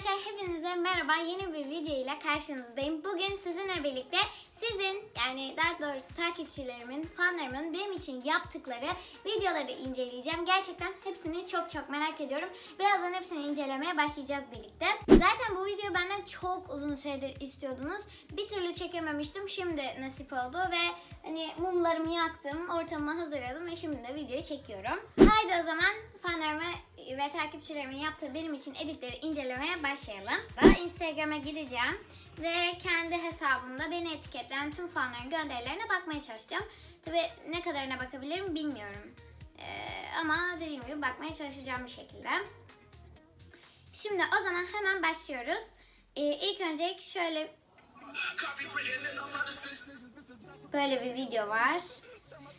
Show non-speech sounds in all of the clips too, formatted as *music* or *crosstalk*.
Arkadaşlar hepinize merhaba. Yeni bir video ile karşınızdayım. Bugün sizinle birlikte sizin yani daha doğrusu takipçilerimin, fanlarımın benim için yaptıkları videoları inceleyeceğim. Gerçekten hepsini çok çok merak ediyorum. Birazdan hepsini incelemeye başlayacağız birlikte. Zaten bu videoyu benden çok uzun süredir istiyordunuz. Bir türlü çekememiştim. Şimdi nasip oldu ve hani mumlarımı yaktım, ortamı hazırladım ve şimdi de videoyu çekiyorum. Haydi o zaman fanlarımı ve takipçilerimin yaptığı benim için editleri incelemeye başlayalım. Ben Instagram'a gireceğim ve kendi hesabımda beni etiketleyen tüm fanların gönderilerine bakmaya çalışacağım. Tabi ne kadarına bakabilirim bilmiyorum. Ee, ama dediğim gibi bakmaya çalışacağım bir şekilde. Şimdi o zaman hemen başlıyoruz. Ee, ilk önce şöyle böyle bir video var.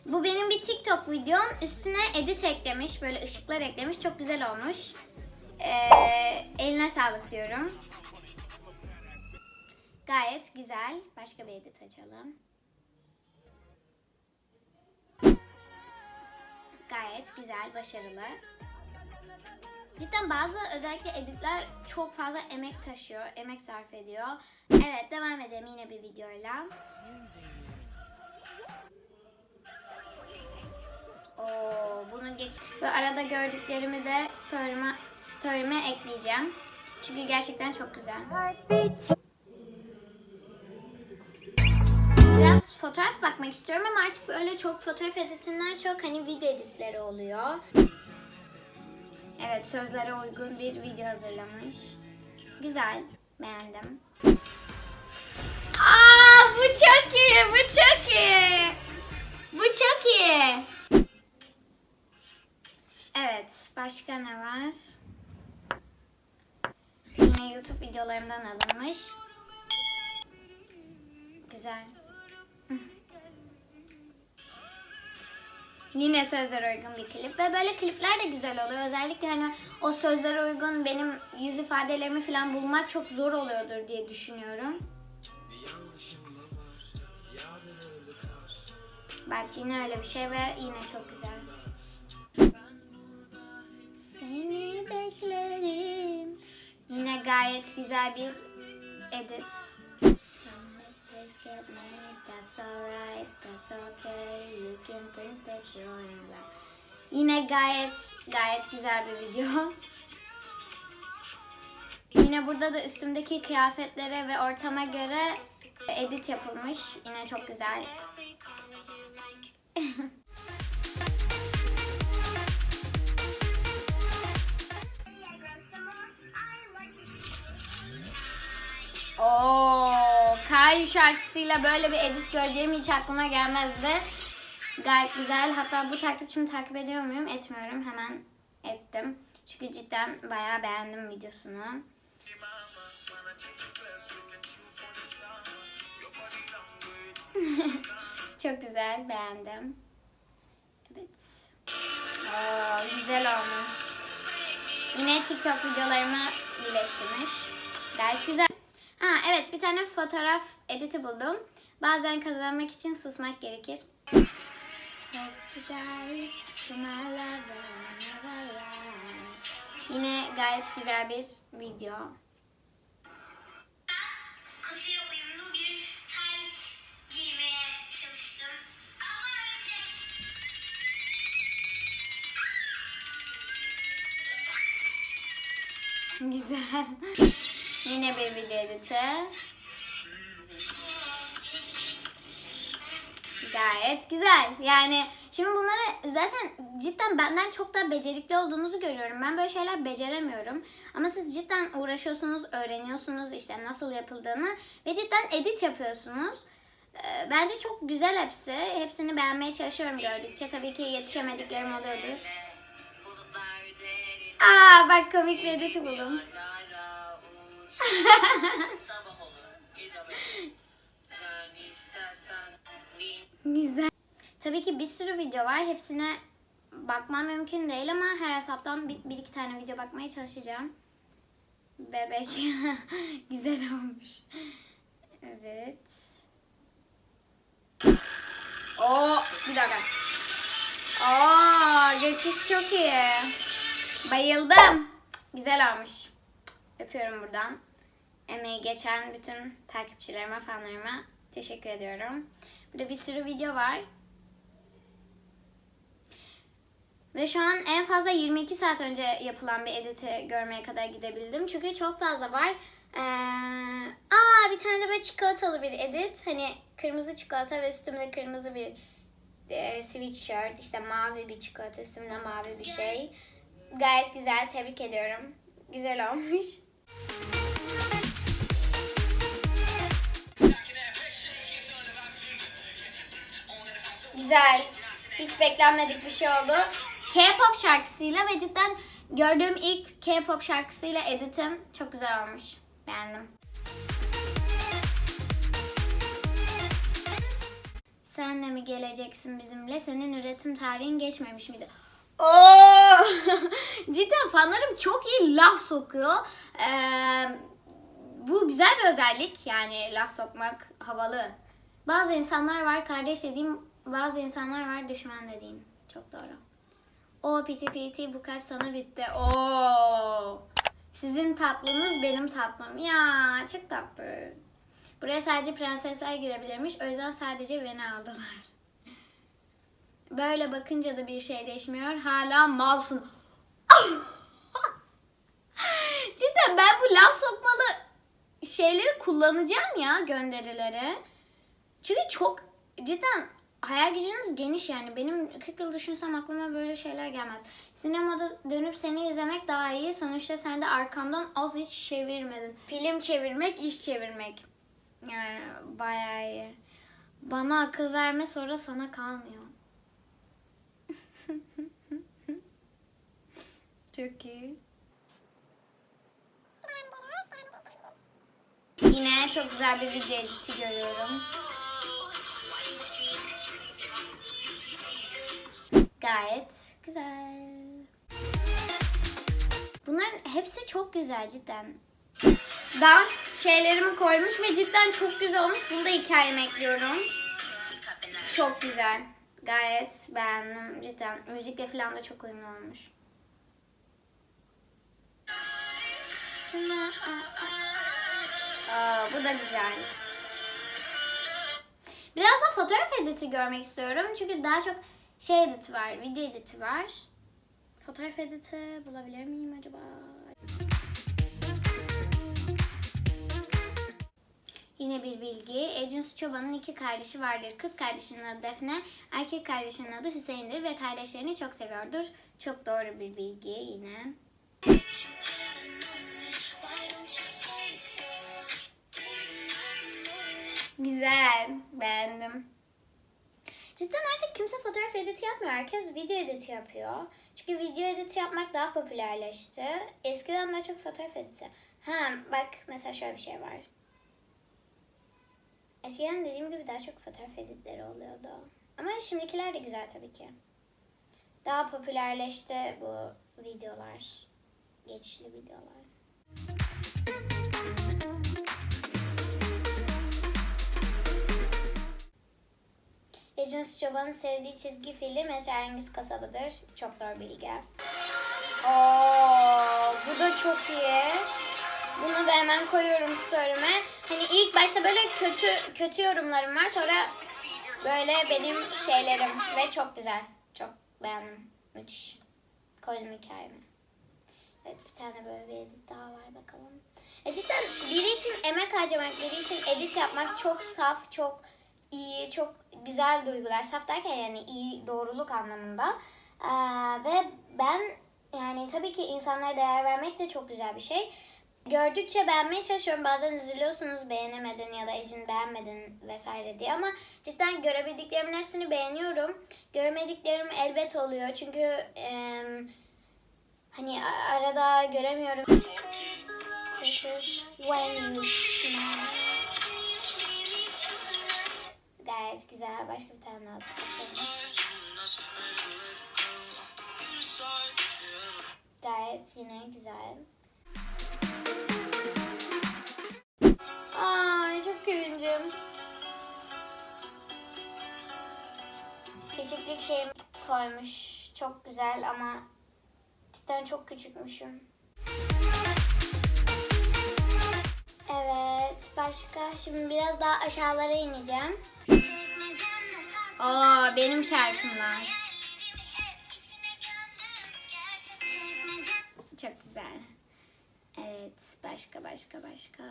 Bu benim bir TikTok videom. Üstüne edit eklemiş, böyle ışıklar eklemiş. Çok güzel olmuş. Ee, eline sağlık diyorum. Gayet güzel. Başka bir edit açalım. Gayet güzel, başarılı. Cidden bazı özellikle editler çok fazla emek taşıyor, emek sarf ediyor. Evet, devam edelim yine bir videoyla. Oo, bunu geç. Ve arada gördüklerimi de story'me, story'me ekleyeceğim. Çünkü gerçekten çok güzel. Biraz fotoğraf bakmak istiyorum ama artık böyle çok fotoğraf editinden çok hani video editleri oluyor. Evet sözlere uygun bir video hazırlamış. Güzel. Beğendim. Aa bu çok iyi. Bu çok iyi. Bu çok iyi. Evet, başka ne var? Yine YouTube videolarımdan alınmış. Güzel. *laughs* Yine sözlere uygun bir klip ve böyle klipler de güzel oluyor. Özellikle hani o sözlere uygun benim yüz ifadelerimi falan bulmak çok zor oluyordur diye düşünüyorum. Bak yine öyle bir şey ve yine çok güzel. Gayet güzel bir edit. Yine gayet gayet güzel bir video. Yine burada da üstümdeki kıyafetlere ve ortama göre edit yapılmış. Yine çok güzel. Oo, Kayu şarkısıyla böyle bir edit göreceğim hiç aklıma gelmezdi. Gayet güzel. Hatta bu takipçimi takip ediyor muyum? Etmiyorum. Hemen ettim. Çünkü cidden bayağı beğendim videosunu. *laughs* Çok güzel. Beğendim. Evet. Oo, güzel olmuş. Yine TikTok videolarımı birleştirmiş. Gayet güzel. Ha evet bir tane fotoğraf editi buldum. Bazen kazanmak için susmak gerekir. Yine gayet güzel bir video. Güzel. *laughs* Yine bir video editi. Gayet güzel. Yani şimdi bunları zaten cidden benden çok daha becerikli olduğunuzu görüyorum. Ben böyle şeyler beceremiyorum. Ama siz cidden uğraşıyorsunuz, öğreniyorsunuz işte nasıl yapıldığını ve cidden edit yapıyorsunuz. Ee, Bence çok güzel hepsi. Hepsini beğenmeye çalışıyorum gördükçe. Tabii ki yetişemediklerim oluyordur. Aa bak komik bir editi buldum. Sabah olur İzabel. Sen istersen Güzel. Tabii ki bir sürü video var. Hepsine bakmam mümkün değil ama her hesaptan bir, bir iki tane video bakmaya çalışacağım. Bebek. *laughs* Güzel olmuş. Evet. Oo, bir dakika. Oo, geçiş çok iyi. Bayıldım. Güzel olmuş. Öpüyorum buradan. Emeği geçen bütün takipçilerime, fanlarıma teşekkür ediyorum. Burada bir sürü video var. Ve şu an en fazla 22 saat önce yapılan bir editi görmeye kadar gidebildim. Çünkü çok fazla var. Ee, aa bir tane de böyle çikolatalı bir edit. Hani kırmızı çikolata ve üstümde kırmızı bir e, sweatshirt. işte mavi bir çikolata üstümde mavi bir şey. Gayet güzel. Tebrik ediyorum. Güzel olmuş. Güzel. Hiç beklenmedik bir şey oldu. K-pop şarkısıyla ve cidden gördüğüm ilk K-pop şarkısıyla editim çok güzel olmuş. Beğendim. Sen de mi geleceksin bizimle? Senin üretim tarihin geçmemiş miydi? Oo! *laughs* Cidden fanlarım çok iyi laf sokuyor. Ee, bu güzel bir özellik yani laf sokmak havalı. Bazı insanlar var kardeş dediğim, bazı insanlar var düşman dediğim. Çok doğru. O piti piti bu kalp sana bitti. Oo. Sizin tatlınız benim tatlım. Ya çok tatlı. Buraya sadece prensesler girebilirmiş. O yüzden sadece beni aldılar. Böyle bakınca da bir şey değişmiyor. Hala malsın. *laughs* Cidden ben bu laf sokmalı şeyleri kullanacağım ya gönderileri. Çünkü çok cidden hayal gücünüz geniş yani. Benim 40 yıl düşünsem aklıma böyle şeyler gelmez. Sinemada dönüp seni izlemek daha iyi. Sonuçta sen de arkamdan az hiç çevirmedin. Film çevirmek, iş çevirmek. Yani bayağı iyi. Bana akıl verme sonra sana kalmıyor. *laughs* Çok iyi. Yine çok güzel bir video editi görüyorum. Gayet güzel. Bunların hepsi çok güzel cidden. Dans şeylerimi koymuş ve cidden çok güzel olmuş. Bunu da hikayeme ekliyorum. Çok güzel. Gayet beğendim cidden. Müzikle falan da çok uyumlu olmuş. Aa, bu da güzel. Biraz da fotoğraf editi görmek istiyorum. Çünkü daha çok şey editi var, video editi var. Fotoğraf editi bulabilir miyim acaba? Yine bir bilgi. Ecin Çoban'ın iki kardeşi vardır. Kız kardeşinin adı Defne, erkek kardeşinin adı Hüseyin'dir ve kardeşlerini çok seviyordur. Çok doğru bir bilgi yine. Güzel. Beğendim. Cidden artık kimse fotoğraf editi yapmıyor. Herkes video editi yapıyor. Çünkü video editi yapmak daha popülerleşti. Eskiden daha çok fotoğraf editi. Ha bak mesela şöyle bir şey var. Eskiden dediğim gibi daha çok fotoğraf editleri oluyordu. Ama şimdikiler de güzel tabii ki. Daha popülerleşti bu videolar. Geçişli videolar. Ecin Çoban'ın sevdiği çizgi film Esrarengiz Kasabı'dır. Çok doğru bilgi. Oo, bu da çok iyi. Bunu da hemen koyuyorum story'me. Hani ilk başta böyle kötü kötü yorumlarım var. Sonra böyle benim şeylerim ve çok güzel. Çok beğendim. Müthiş. Koydum hikayeme. Evet bir tane böyle bir edit daha var bakalım. E cidden biri için emek harcamak, biri için edit yapmak çok saf, çok iyi, çok güzel duygular. Saf derken yani iyi, doğruluk anlamında. Ee, ve ben yani tabii ki insanlara değer vermek de çok güzel bir şey. Gördükçe beğenmeye çalışıyorum. Bazen üzülüyorsunuz beğenemedin ya da Ecin beğenmedin vesaire diye ama cidden görebildiklerimin hepsini beğeniyorum. Göremediklerim elbet oluyor. Çünkü em, hani arada göremiyorum. This is when you smile. Gayet güzel. Başka bir tane daha açalım. Yine güzel. Ay çok cringe'im. Küçüklük şeyim koymuş. Çok güzel ama cidden çok küçükmüşüm. Başka. Şimdi biraz daha aşağılara ineceğim. Oo benim şarkımlar. Çok güzel. Evet başka başka başka.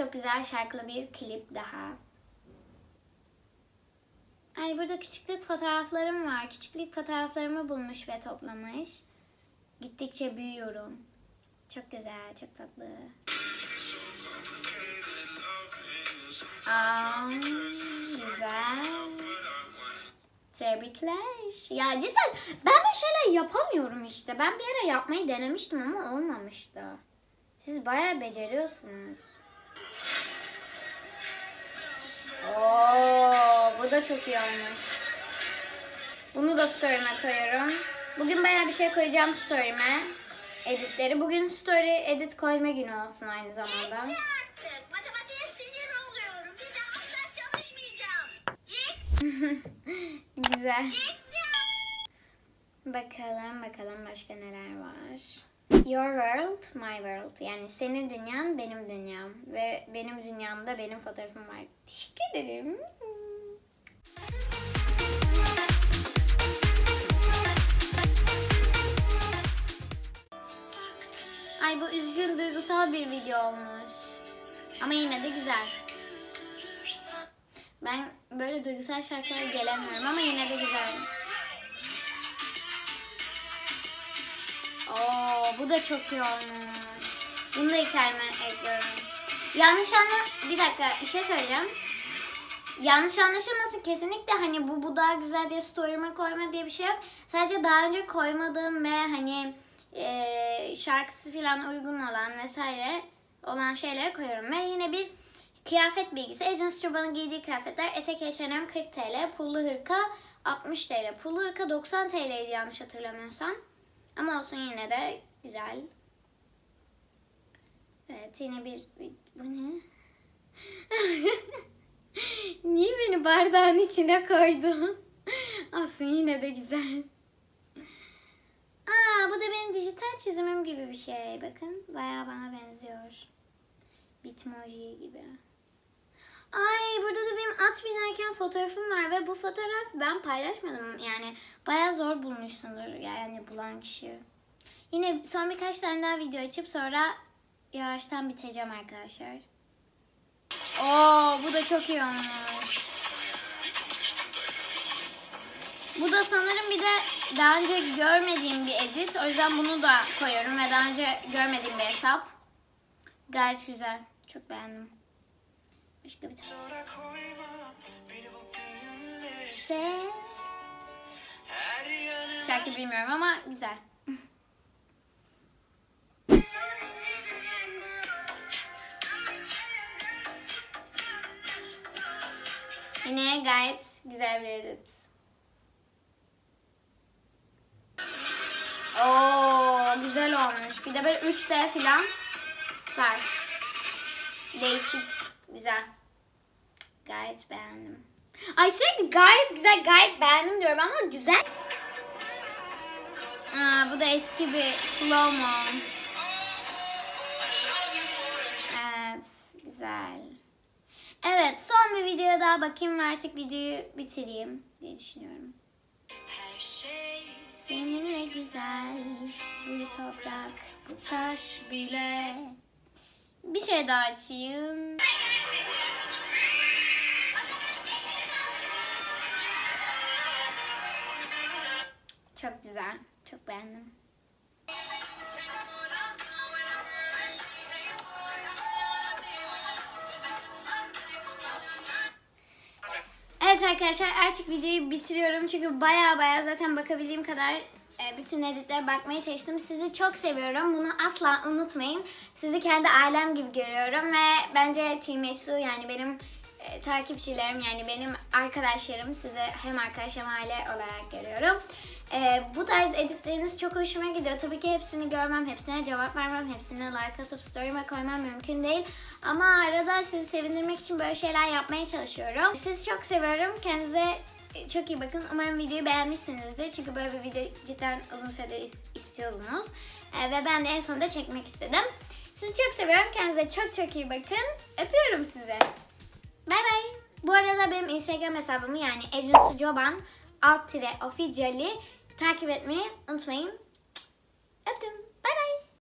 Çok güzel şarkılı bir klip daha. Ay burada küçüklük fotoğraflarım var. Küçüklük fotoğraflarımı bulmuş ve toplamış. Gittikçe büyüyorum. Çok güzel, çok tatlı. Aa, güzel. Tebrikler. Ya cidden ben böyle şeyler yapamıyorum işte. Ben bir ara yapmayı denemiştim ama olmamıştı. Siz bayağı beceriyorsunuz. Oo, bu da çok iyi olmuş. Bunu da story'me koyuyorum. Bugün bayağı bir şey koyacağım story'me. Editleri. Bugün story edit koyma günü olsun aynı zamanda. *laughs* Güzel. Bakalım bakalım başka neler var. Your world, my world. Yani senin dünyan, benim dünyam. Ve benim dünyamda benim fotoğrafım var. Teşekkür ederim. Ay bu üzgün duygusal bir video olmuş. Ama yine de güzel. Ben böyle duygusal şarkılara gelemiyorum ama yine de güzel. Oo, bu da çok iyi olmuş. Bunu da hikayeme ekliyorum. Yanlış anla... Bir dakika bir şey söyleyeceğim. Yanlış anlaşılmasın kesinlikle hani bu bu daha güzel diye story'ime koyma diye bir şey yok. Sadece daha önce koymadığım ve hani e, şarkısı falan uygun olan vesaire olan şeyleri koyuyorum. Ve yine bir kıyafet bilgisi. Agents Çoban'ın giydiği kıyafetler etek H&M 40 TL, pullu hırka 60 TL. Pullu hırka 90 TL'ydi yanlış hatırlamıyorsam. Ama olsun yine de güzel. Evet yine bir... Bu ne? *laughs* Niye beni bardağın içine koydun? *laughs* Aslında yine de güzel. Aa bu da benim dijital çizimim gibi bir şey. Bakın bayağı bana benziyor. Bitmoji gibi. Ay burada da benim at binerken fotoğrafım var ve bu fotoğraf ben paylaşmadım. Yani bayağı zor bulmuşsundur yani bulan kişi. Yine son birkaç tane daha video açıp sonra yavaştan biteceğim arkadaşlar. Oo bu da çok iyi olmuş. Bu da sanırım bir de daha önce görmediğim bir edit. O yüzden bunu da koyuyorum ve daha önce görmediğim bir hesap. Gayet güzel. Çok beğendim. Başka bir tane. Sen... Şarkı bilmiyorum ama güzel. Yine gayet güzel bir edit. Oo güzel olmuş. Bir de böyle 3D falan. Süper. Değişik. Güzel. Gayet beğendim. Ay sürekli gayet güzel, gayet beğendim diyorum ama güzel. Aa, bu da eski bir slow mo. Evet, güzel. Evet, son bir videoya daha bakayım ve artık videoyu bitireyim diye düşünüyorum. Seninle güzel bu toprak, bu taş bile. Bir şey daha açayım. Çok güzel, çok beğendim. Evet arkadaşlar artık videoyu bitiriyorum çünkü baya baya zaten bakabildiğim kadar e, bütün editlere bakmaya çalıştım. Sizi çok seviyorum. Bunu asla unutmayın. Sizi kendi ailem gibi görüyorum ve bence Team Etsu yani benim e, takipçilerim yani benim arkadaşlarım size hem arkadaş hem aile olarak görüyorum. E, bu tarz editleriniz çok hoşuma gidiyor. Tabii ki hepsini görmem, hepsine cevap vermem, hepsine like atıp story'me koymam mümkün değil. Ama arada sizi sevindirmek için böyle şeyler yapmaya çalışıyorum. Sizi çok seviyorum. Kendinize çok iyi bakın. Umarım videoyu beğenmişsinizdir. Çünkü böyle bir video cidden uzun süredir is- istiyordunuz. E, ve ben de en sonunda çekmek istedim. Sizi çok seviyorum. Kendinize çok çok iyi bakın. Öpüyorum sizi. Bay bay. Bu arada benim Instagram hesabımı yani Ecin Sucoban alt tire official'i takip etmeyi unutmayın. Öptüm.